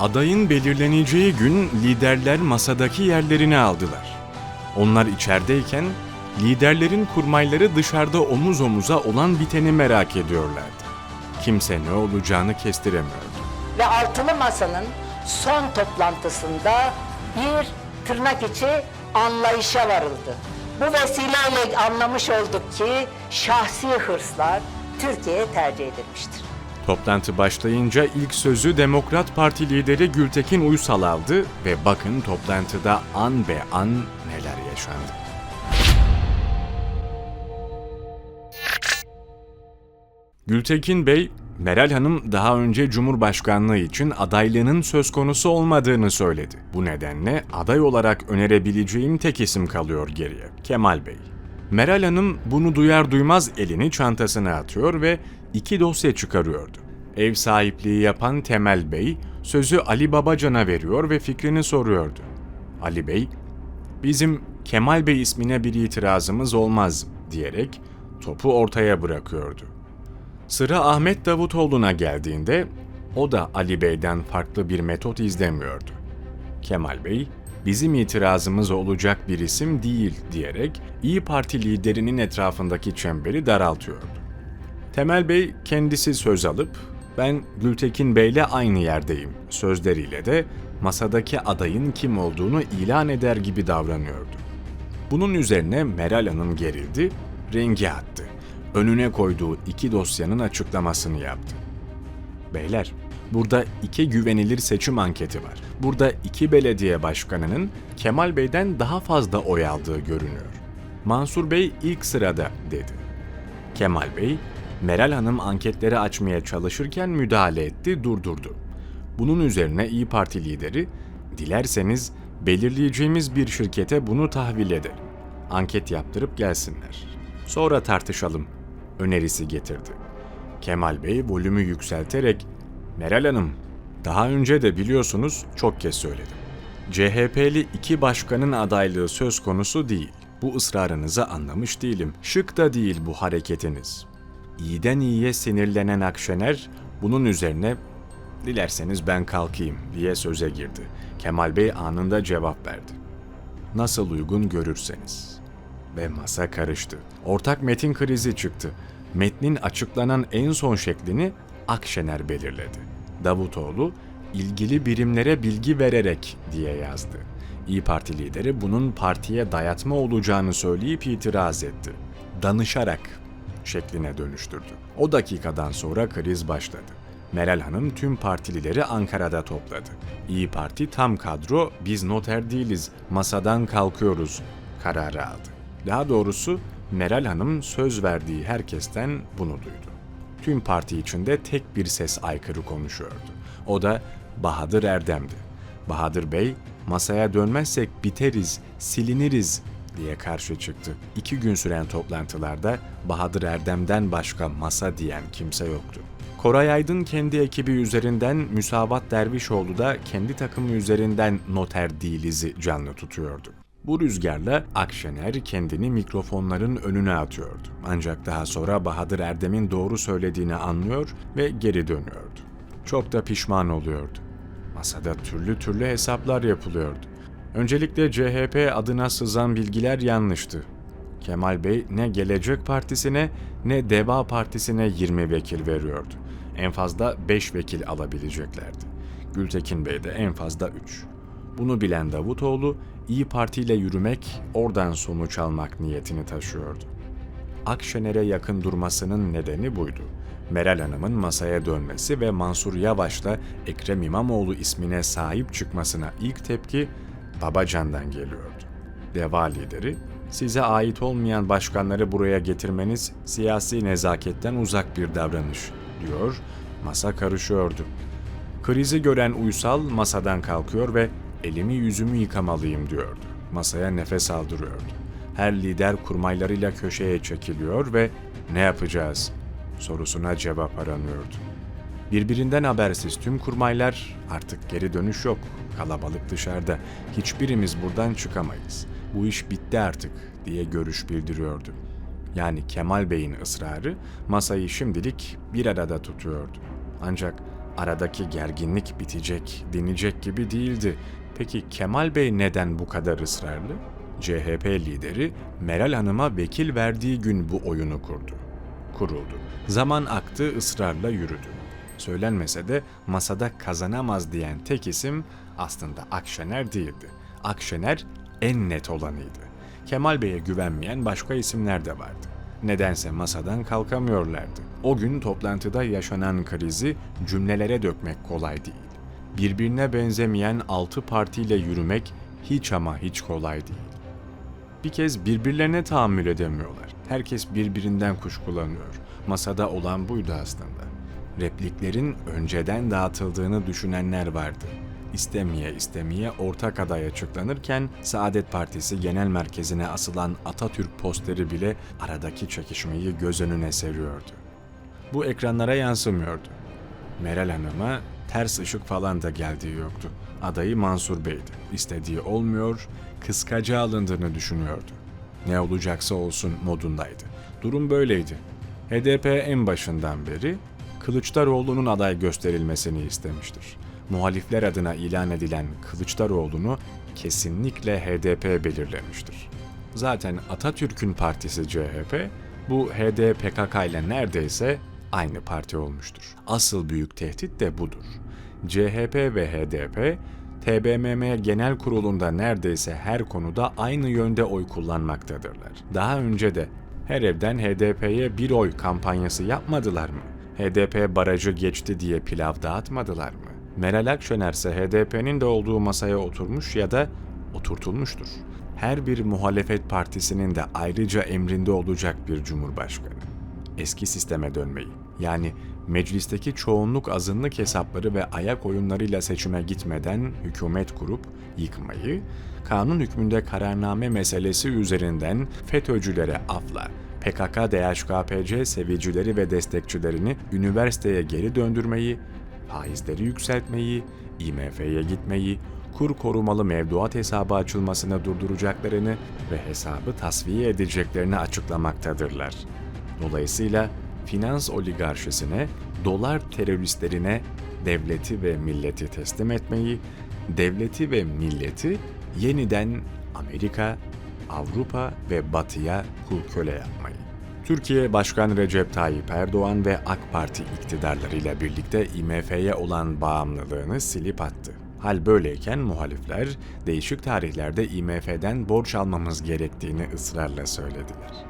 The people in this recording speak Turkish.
Adayın belirleneceği gün liderler masadaki yerlerini aldılar. Onlar içerideyken liderlerin kurmayları dışarıda omuz omuza olan biteni merak ediyorlardı. Kimse ne olacağını kestiremiyordu. Ve altılı masanın son toplantısında bir tırnak içi anlayışa varıldı. Bu vesileyle anlamış olduk ki şahsi hırslar Türkiye'ye tercih edilmiştir. Toplantı başlayınca ilk sözü Demokrat Parti lideri Gültekin Uysal aldı ve bakın toplantıda an be an neler yaşandı. Gültekin Bey, Meral Hanım daha önce Cumhurbaşkanlığı için adaylığının söz konusu olmadığını söyledi. Bu nedenle aday olarak önerebileceğim tek isim kalıyor geriye, Kemal Bey. Meral Hanım bunu duyar duymaz elini çantasına atıyor ve iki dosya çıkarıyordu. Ev sahipliği yapan Temel Bey sözü Ali Babacan'a veriyor ve fikrini soruyordu. Ali Bey, bizim Kemal Bey ismine bir itirazımız olmaz diyerek topu ortaya bırakıyordu. Sıra Ahmet Davutoğlu'na geldiğinde o da Ali Bey'den farklı bir metot izlemiyordu. Kemal Bey, bizim itirazımız olacak bir isim değil diyerek İyi Parti liderinin etrafındaki çemberi daraltıyordu. Temel Bey kendisi söz alıp ben Gültekin Bey'le aynı yerdeyim sözleriyle de masadaki adayın kim olduğunu ilan eder gibi davranıyordu. Bunun üzerine Meral Hanım gerildi, rengi attı. Önüne koyduğu iki dosyanın açıklamasını yaptı. Beyler, burada iki güvenilir seçim anketi var. Burada iki belediye başkanının Kemal Bey'den daha fazla oy aldığı görünüyor. Mansur Bey ilk sırada dedi. Kemal Bey, Meral Hanım anketleri açmaya çalışırken müdahale etti, durdurdu. Bunun üzerine İyi Parti lideri, dilerseniz belirleyeceğimiz bir şirkete bunu tahvil edelim. Anket yaptırıp gelsinler. Sonra tartışalım önerisi getirdi. Kemal Bey volümü yükselterek, Meral Hanım, daha önce de biliyorsunuz çok kez söyledim. CHP'li iki başkanın adaylığı söz konusu değil. Bu ısrarınızı anlamış değilim. Şık da değil bu hareketiniz. İyiden iyiye sinirlenen Akşener bunun üzerine dilerseniz ben kalkayım diye söze girdi. Kemal Bey anında cevap verdi. Nasıl uygun görürseniz. Ve masa karıştı. Ortak metin krizi çıktı. Metnin açıklanan en son şeklini Akşener belirledi. Davutoğlu ilgili birimlere bilgi vererek diye yazdı. İyi Parti lideri bunun partiye dayatma olacağını söyleyip itiraz etti. Danışarak şekline dönüştürdü. O dakikadan sonra kriz başladı. Meral Hanım tüm partilileri Ankara'da topladı. İyi Parti tam kadro biz noter değiliz masadan kalkıyoruz kararı aldı. Daha doğrusu Meral Hanım söz verdiği herkesten bunu duydu. Tüm parti içinde tek bir ses aykırı konuşuyordu. O da Bahadır Erdem'di. Bahadır Bey, masaya dönmezsek biteriz, siliniriz diye karşı çıktı. İki gün süren toplantılarda Bahadır Erdem'den başka masa diyen kimse yoktu. Koray Aydın kendi ekibi üzerinden Müsavat Dervişoğlu da kendi takımı üzerinden noter değilizi canlı tutuyordu. Bu rüzgarla Akşener kendini mikrofonların önüne atıyordu. Ancak daha sonra Bahadır Erdem'in doğru söylediğini anlıyor ve geri dönüyordu. Çok da pişman oluyordu. Masada türlü türlü hesaplar yapılıyordu. Öncelikle CHP adına sızan bilgiler yanlıştı. Kemal Bey ne Gelecek Partisi'ne ne Deva Partisi'ne 20 vekil veriyordu. En fazla 5 vekil alabileceklerdi. Gültekin Bey de en fazla 3. Bunu bilen Davutoğlu, İyi Parti ile yürümek, oradan sonuç almak niyetini taşıyordu. Akşener'e yakın durmasının nedeni buydu. Meral Hanım'ın masaya dönmesi ve Mansur Yavaş'la Ekrem İmamoğlu ismine sahip çıkmasına ilk tepki Babacan'dan geliyordu. Deva lideri, size ait olmayan başkanları buraya getirmeniz siyasi nezaketten uzak bir davranış, diyor, masa karışıyordu. Krizi gören Uysal masadan kalkıyor ve elimi yüzümü yıkamalıyım diyordu. Masaya nefes aldırıyordu. Her lider kurmaylarıyla köşeye çekiliyor ve ne yapacağız sorusuna cevap aranıyordu. Birbirinden habersiz tüm kurmaylar artık geri dönüş yok. Kalabalık dışarıda. Hiçbirimiz buradan çıkamayız. Bu iş bitti artık diye görüş bildiriyordu. Yani Kemal Bey'in ısrarı masayı şimdilik bir arada tutuyordu. Ancak Aradaki gerginlik bitecek, dinecek gibi değildi. Peki Kemal Bey neden bu kadar ısrarlı? CHP lideri Meral Hanım'a vekil verdiği gün bu oyunu kurdu. Kuruldu. Zaman aktı, ısrarla yürüdü. Söylenmese de masada kazanamaz diyen tek isim aslında Akşener değildi. Akşener en net olanıydı. Kemal Bey'e güvenmeyen başka isimler de vardı. Nedense masadan kalkamıyorlardı. O gün toplantıda yaşanan krizi cümlelere dökmek kolay değil. Birbirine benzemeyen altı partiyle yürümek hiç ama hiç kolay değil. Bir kez birbirlerine tahammül edemiyorlar. Herkes birbirinden kuşkulanıyor. Masada olan buydu aslında. Repliklerin önceden dağıtıldığını düşünenler vardı. İstemeye istemeye ortak aday açıklanırken Saadet Partisi Genel Merkezi'ne asılan Atatürk posteri bile aradaki çekişmeyi göz önüne seriyordu. Bu ekranlara yansımıyordu. Meral Hanım'a ters ışık falan da geldiği yoktu. Adayı Mansur Bey'di. İstediği olmuyor, kıskaca alındığını düşünüyordu. Ne olacaksa olsun modundaydı. Durum böyleydi. HDP en başından beri Kılıçdaroğlu'nun aday gösterilmesini istemiştir. Muhalifler adına ilan edilen Kılıçdaroğlu'nu kesinlikle HDP belirlemiştir. Zaten Atatürk'ün partisi CHP bu HDPKK ile neredeyse aynı parti olmuştur. Asıl büyük tehdit de budur. CHP ve HDP TBMM Genel Kurulu'nda neredeyse her konuda aynı yönde oy kullanmaktadırlar. Daha önce de her evden HDP'ye bir oy kampanyası yapmadılar mı? HDP barajı geçti diye pilav dağıtmadılar mı? Meral Akşener ise HDP'nin de olduğu masaya oturmuş ya da oturtulmuştur. Her bir muhalefet partisinin de ayrıca emrinde olacak bir cumhurbaşkanı. Eski sisteme dönmeyi, yani meclisteki çoğunluk azınlık hesapları ve ayak oyunlarıyla seçime gitmeden hükümet kurup yıkmayı, kanun hükmünde kararname meselesi üzerinden FETÖ'cülere afla, PKK, DHKPC sevicileri ve destekçilerini üniversiteye geri döndürmeyi, faizleri yükseltmeyi, IMF'ye gitmeyi, kur korumalı mevduat hesabı açılmasını durduracaklarını ve hesabı tasfiye edeceklerini açıklamaktadırlar. Dolayısıyla finans oligarşisine, dolar teröristlerine devleti ve milleti teslim etmeyi, devleti ve milleti yeniden Amerika, Avrupa ve Batı'ya kul köle yapmayı. Türkiye Başkan Recep Tayyip Erdoğan ve AK Parti iktidarlarıyla birlikte IMF'ye olan bağımlılığını silip attı. Hal böyleyken muhalifler değişik tarihlerde IMF'den borç almamız gerektiğini ısrarla söylediler.